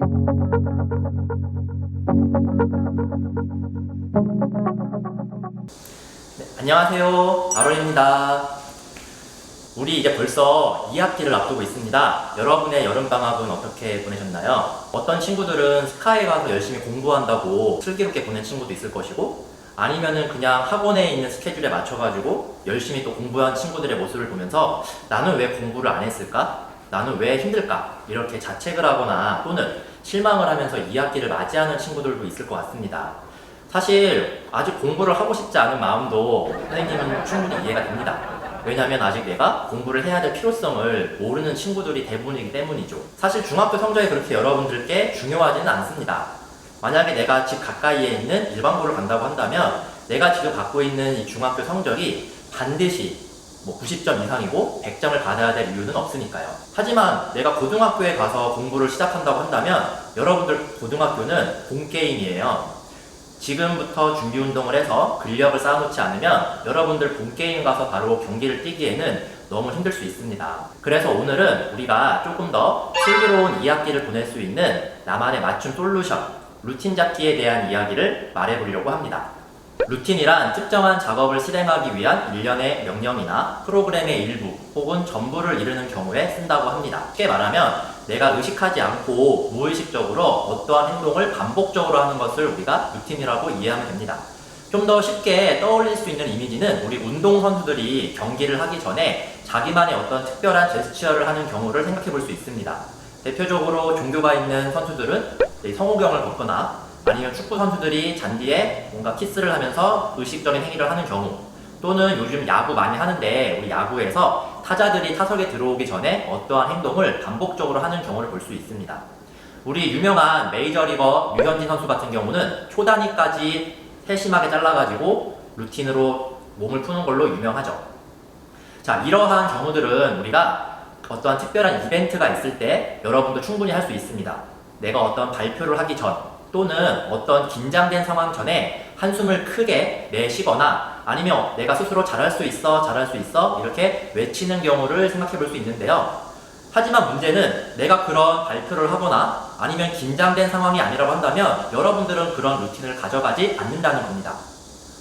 네, 안녕하세요. 아론입니다. 우리 이제 벌써 2학기를 앞두고 있습니다. 여러분의 여름방학은 어떻게 보내셨나요? 어떤 친구들은 스카이에 가서 열심히 공부한다고 슬기롭게 보낸 친구도 있을 것이고, 아니면은 그냥 학원에 있는 스케줄에 맞춰가지고 열심히 또 공부한 친구들의 모습을 보면서 나는 왜 공부를 안 했을까? 나는 왜 힘들까? 이렇게 자책을 하거나 또는 실망을 하면서 2학기를 맞이하는 친구들도 있을 것 같습니다. 사실 아직 공부를 하고 싶지 않은 마음도 선생님은 충분히 이해가 됩니다. 왜냐하면 아직 내가 공부를 해야 될 필요성을 모르는 친구들이 대부분이기 때문이죠. 사실 중학교 성적이 그렇게 여러분들께 중요하지는 않습니다. 만약에 내가 집 가까이에 있는 일반고를 간다고 한다면 내가 지금 갖고 있는 이 중학교 성적이 반드시 뭐 90점 이상이고 100점을 받아야 될 이유는 없으니까요. 하지만 내가 고등학교에 가서 공부를 시작한다고 한다면 여러분들 고등학교는 본게임이에요. 지금부터 준비 운동을 해서 근력을 쌓아놓지 않으면 여러분들 본 게임 가서 바로 경기를 뛰기에는 너무 힘들 수 있습니다. 그래서 오늘은 우리가 조금 더 슬기로운 2학기를 보낼 수 있는 나만의 맞춤 솔루션, 루틴 잡기에 대한 이야기를 말해보려고 합니다. 루틴이란 특정한 작업을 실행하기 위한 일련의 명령이나 프로그램의 일부 혹은 전부를 이루는 경우에 쓴다고 합니다. 쉽게 말하면 내가 의식하지 않고 무의식적으로 어떠한 행동을 반복적으로 하는 것을 우리가 루틴이라고 이해하면 됩니다. 좀 더 쉽게 떠올릴 수 있는 이미지는 우리 운동선수들이 경기를 하기 전에 자기만의 어떤 특별한 제스처를 하는 경우를 생각해 볼 수 있습니다. 대표적으로 종교가 있는 선수들은 이 성호경을 걷거나 아니면 축구 선수들이 잔디에 뭔가 키스를 하면서 의식적인 행위를 하는 경우 또는 요즘 야구 많이 하는데 우리 야구에서 타자들이 타석에 들어오기 전에 어떠한 행동을 반복적으로 하는 경우를 볼 수 있습니다. 우리 유명한 메이저리거 류현진 선수 같은 경우는 초단위까지 세심하게 잘라가지고 루틴으로 몸을 푸는 걸로 유명하죠. 자, 이러한 경우들은 우리가 어떠한 특별한 이벤트가 있을 때 여러분도 충분히 할 수 있습니다. 내가 어떤 발표를 하기 전 또는 어떤 긴장된 상황 전에 한숨을 크게 내쉬거나 아니면 내가 스스로 잘할 수 있어, 잘할 수 있어 이렇게 외치는 경우를 생각해 볼 수 있는데요. 하지만 문제는 내가 그런 발표를 하거나 아니면 긴장된 상황이 아니라고 한다면 여러분들은 그런 루틴을 가져가지 않는다는 겁니다.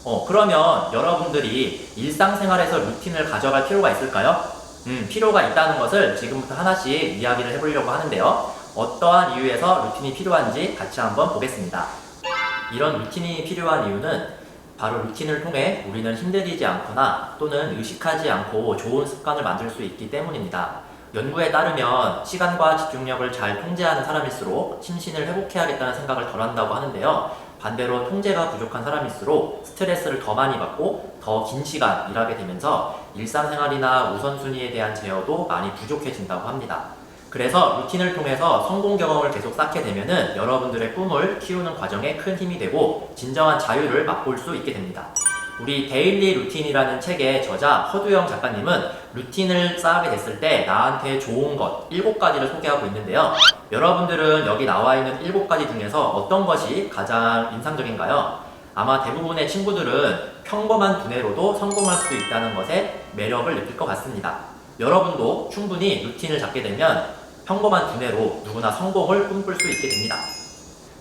어, 그러면 여러분들이 일상생활에서 루틴을 가져갈 필요가 있을까요? 음, 필요가 있다는 것을 지금부터 하나씩 이야기를 해보려고 하는데요. 어떠한 이유에서 루틴이 필요한지 같이 한번 보겠습니다. 이런 루틴이 필요한 이유는 바로 루틴을 통해 우리는 힘들이지 않거나 또는 의식하지 않고 좋은 습관을 만들 수 있기 때문입니다. 연구에 따르면 시간과 집중력을 잘 통제하는 사람일수록 심신을 회복해야겠다는 생각을 덜 한다고 하는데요. 반대로 통제가 부족한 사람일수록 스트레스를 더 많이 받고 더 긴 시간 일하게 되면서 일상생활이나 우선순위에 대한 제어도 많이 부족해진다고 합니다. 그래서 루틴을 통해서 성공 경험을 계속 쌓게 되면은 여러분들의 꿈을 키우는 과정에 큰 힘이 되고 진정한 자유를 맛볼 수 있게 됩니다. 우리 데일리 루틴이라는 책의 저자 허두영 작가님은 루틴을 쌓게 됐을 때 나한테 좋은 것 7가지를 소개하고 있는데요. 여러분들은 여기 나와 있는 7가지 중에서 어떤 것이 가장 인상적인가요? 아마 대부분의 친구들은 평범한 두뇌로도 성공할 수 있다는 것에 매력을 느낄 것 같습니다. 여러분도 충분히 루틴을 잡게 되면 평범한 두뇌로 누구나 성공을 꿈꿀 수 있게 됩니다.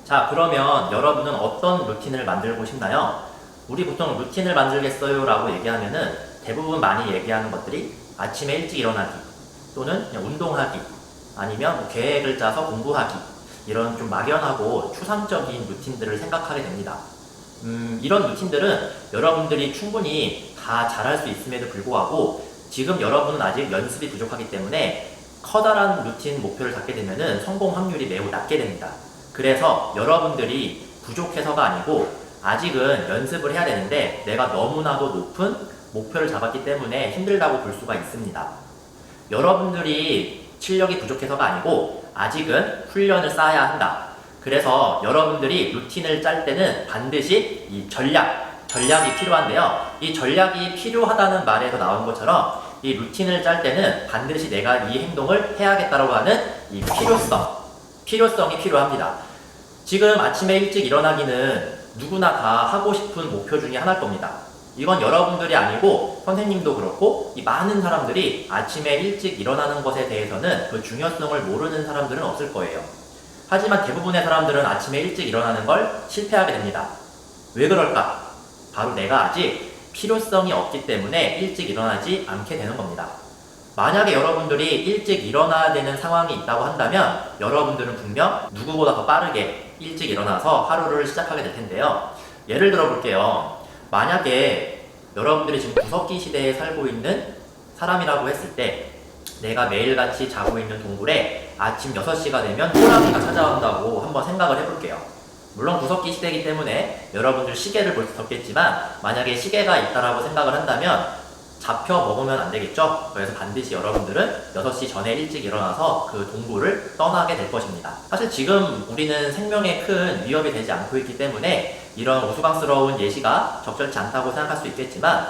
자, 그러면 여러분은 어떤 루틴을 만들고 싶나요? 우리 보통 루틴을 만들겠어요 라고 얘기하면은 대부분 많이 얘기하는 것들이 아침에 일찍 일어나기 또는 운동하기 아니면 뭐 계획을 짜서 공부하기 이런 좀 막연하고 추상적인 루틴들을 생각하게 됩니다. 음, 이런 루틴들은 여러분들이 충분히 다 잘할 수 있음에도 불구하고 지금 여러분은 아직 연습이 부족하기 때문에 커다란 루틴 목표를 잡게 되면은 성공 확률이 매우 낮게 됩니다. 그래서 여러분들이 부족해서가 아니고 아직은 연습을 해야 되는데 내가 너무나도 높은 목표를 잡았기 때문에 힘들다고 볼 수가 있습니다. 여러분들이 실력이 부족해서가 아니고 아직은 훈련을 쌓아야 한다. 그래서 여러분들이 루틴을 짤 때는 반드시 이 전략, 전략이 필요한데요. 이 전략이 필요하다는 말에서 나온 것처럼 이 루틴을 짤 때는 반드시 내가 이 행동을 해야겠다라고 하는 이 필요성, 필요성이 필요합니다. 지금 아침에 일찍 일어나기는 누구나 다 하고 싶은 목표 중에 하나일 겁니다. 이건 여러분들이 아니고 선생님도 그렇고 이 많은 사람들이 아침에 일찍 일어나는 것에 대해서는 그 중요성을 모르는 사람들은 없을 거예요. 하지만 대부분의 사람들은 아침에 일찍 일어나는 걸 실패하게 됩니다. 왜 그럴까? 바로 내가 아직 필요성이 없기 때문에 일찍 일어나지 않게 되는 겁니다. 만약에 여러분들이 일찍 일어나야 되는 상황이 있다고 한다면 여러분들은 분명 누구보다 더 빠르게 일찍 일어나서 하루를 시작하게 될 텐데요. 예를 들어 볼게요. 만약에 여러분들이 지금 구석기 시대에 살고 있는 사람이라고 했을 때 내가 매일같이 자고 있는 동굴에 아침 6시가 되면 호랑이가 찾아온다고 한번 생각을 해볼게요. 물론 구석기 시대이기 때문에 여러분들 시계를 볼 수 없겠지만 만약에 시계가 있다라고 생각을 한다면 잡혀 먹으면 안 되겠죠? 그래서 반드시 여러분들은 6시 전에 일찍 일어나서 그 동굴을 떠나게 될 것입니다. 사실 지금 우리는 생명에 큰 위협이 되지 않고 있기 때문에 이런 우스꽝스러운 예시가 적절치 않다고 생각할 수 있겠지만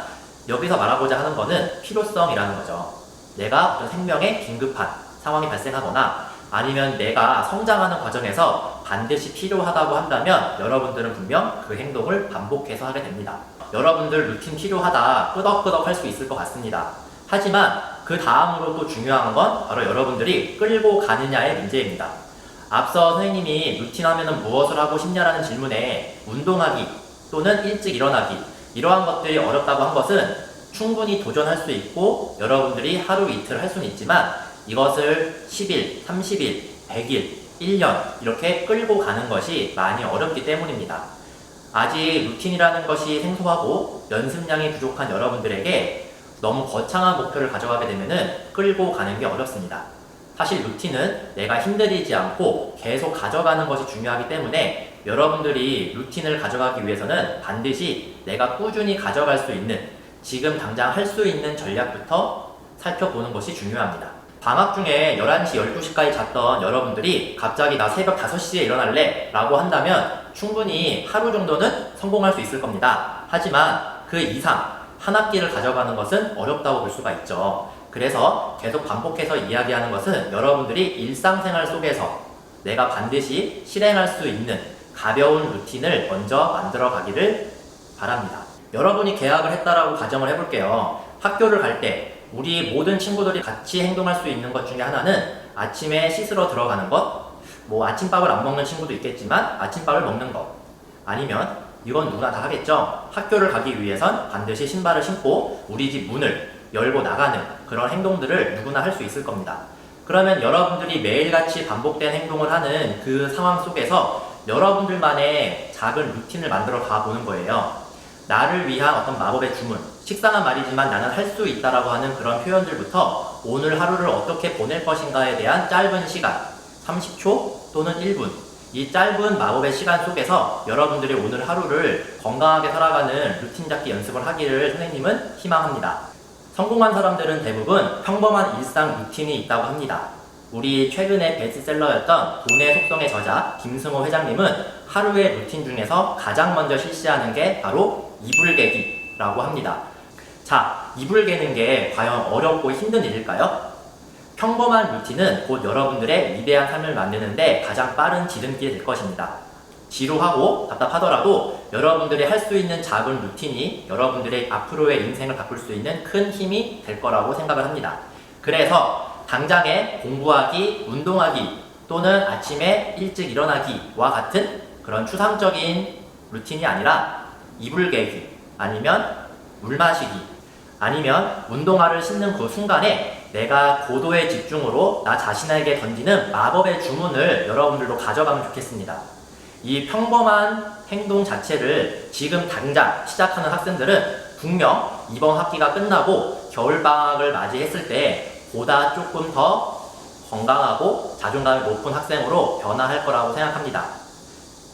여기서 말하고자 하는 것은 필요성이라는 거죠. 내가 어떤 생명에 긴급한 상황이 발생하거나 아니면 내가 성장하는 과정에서 반드시 필요하다고 한다면 여러분들은 분명 그 행동을 반복해서 하게 됩니다. 여러분들 루틴 필요하다 끄덕끄덕 할 수 있을 것 같습니다. 하지만 그 다음으로 또 중요한 건 바로 여러분들이 끌고 가느냐의 문제입니다. 앞서 선생님이 루틴 하면은 무엇을 하고 싶냐라는 질문에 운동하기 또는 일찍 일어나기 이러한 것들이 어렵다고 한 것은 충분히 도전할 수 있고 여러분들이 하루 이틀 할 수는 있지만 이것을 10일, 30일, 100일, 1년 이렇게 끌고 가는 것이 많이 어렵기 때문입니다. 아직 루틴이라는 것이 생소하고 연습량이 부족한 여러분들에게 너무 거창한 목표를 가져가게 되면은 끌고 가는 게 어렵습니다. 사실 루틴은 내가 힘들이지 않고 계속 가져가는 것이 중요하기 때문에 여러분들이 루틴을 가져가기 위해서는 반드시 내가 꾸준히 가져갈 수 있는 지금 당장 할 수 있는 전략부터 살펴보는 것이 중요합니다. 방학 중에 11시, 12시까지 잤던 여러분들이 갑자기 나 새벽 5시에 일어날래 라고 한다면 충분히 하루 정도는 성공할 수 있을 겁니다. 하지만 그 이상 한 학기를 가져가는 것은 어렵다고 볼 수가 있죠. 그래서 계속 반복해서 이야기하는 것은 여러분들이 일상생활 속에서 내가 반드시 실행할 수 있는 가벼운 루틴을 먼저 만들어 가기를 바랍니다. 여러분이 계약을 했다라고 가정을 해볼게요. 학교를 갈때 우리 모든 친구들이 같이 행동할 수 있는 것 중에 하나는 아침에 씻으러 들어가는 것, 뭐 아침밥을 안 먹는 친구도 있겠지만 아침밥을 먹는 것, 아니면 이건 누구나 다 하겠죠. 학교를 가기 위해선 반드시 신발을 신고 우리 집 문을 열고 나가는 그런 행동들을 누구나 할 수 있을 겁니다. 그러면 여러분들이 매일같이 반복된 행동을 하는 그 상황 속에서 여러분들만의 작은 루틴을 만들어 가 보는 거예요. 나를 위한 어떤 마법의 주문, 식상한 말이지만 나는 할 수 있다라고 하는 그런 표현들부터 오늘 하루를 어떻게 보낼 것인가에 대한 짧은 시간, 30초 또는 1분, 이 짧은 마법의 시간 속에서 여러분들이 오늘 하루를 건강하게 살아가는 루틴 잡기 연습을 하기를 선생님은 희망합니다. 성공한 사람들은 대부분 평범한 일상 루틴이 있다고 합니다. 우리 최근에 베스트셀러였던 돈의 속성의 저자 김승호 회장님은 하루의 루틴 중에서 가장 먼저 실시하는 게 바로 이불 개기라고 합니다. 자, 이불 개는 게 과연 어렵고 힘든 일일까요? 평범한 루틴은 곧 여러분들의 위대한 삶을 만드는데 가장 빠른 지름길이 될 것입니다. 지루하고 답답하더라도 여러분들이 할 수 있는 작은 루틴이 여러분들의 앞으로의 인생을 바꿀 수 있는 큰 힘이 될 거라고 생각을 합니다. 그래서 당장에 공부하기, 운동하기 또는 아침에 일찍 일어나기와 같은 그런 추상적인 루틴이 아니라 이불 개기 아니면 물 마시기 아니면 운동화를 신는 그 순간에 내가 고도의 집중으로 나 자신에게 던지는 마법의 주문을 여러분들도 가져가면 좋겠습니다. 이 평범한 행동 자체를 지금 당장 시작하는 학생들은 분명 이번 학기가 끝나고 겨울방학을 맞이했을 때 보다 조금 더 건강하고 자존감이 높은 학생으로 변화할 거라고 생각합니다.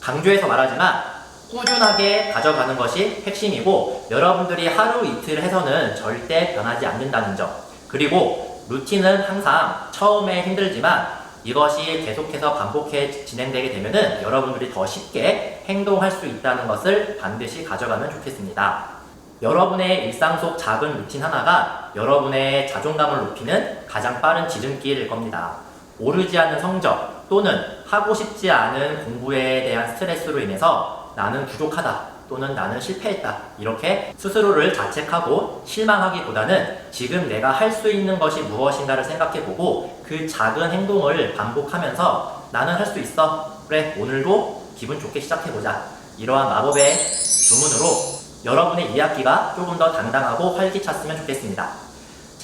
강조해서 말하지만 꾸준하게 가져가는 것이 핵심이고 여러분들이 하루 이틀 해서는 절대 변하지 않는다는 점 그리고 루틴은 항상 처음에 힘들지만 이것이 계속해서 반복해 진행되게 되면은 여러분들이 더 쉽게 행동할 수 있다는 것을 반드시 가져가면 좋겠습니다. 여러분의 일상 속 작은 루틴 하나가 여러분의 자존감을 높이는 가장 빠른 지름길일 겁니다. 오르지 않는 성적 또는 하고 싶지 않은 공부에 대한 스트레스로 인해서 나는 부족하다 또는 나는 실패했다 이렇게 스스로를 자책하고 실망하기보다는 지금 내가 할 수 있는 것이 무엇인가를 생각해보고 그 작은 행동을 반복하면서 나는 할 수 있어. 그래, 오늘도 기분 좋게 시작해보자. 이러한 마법의 주문으로 여러분의 2학기가 조금 더 당당하고 활기찼으면 좋겠습니다.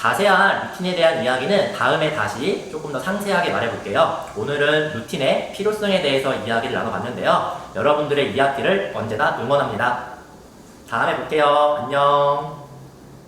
자세한 루틴에 대한 이야기는 다음에 다시 조금 더 상세하게 말해볼게요. 오늘은 루틴의 필요성에 대해서 이야기를 나눠봤는데요. 여러분들의 2학기를 언제나 응원합니다. 다음에 볼게요. 안녕.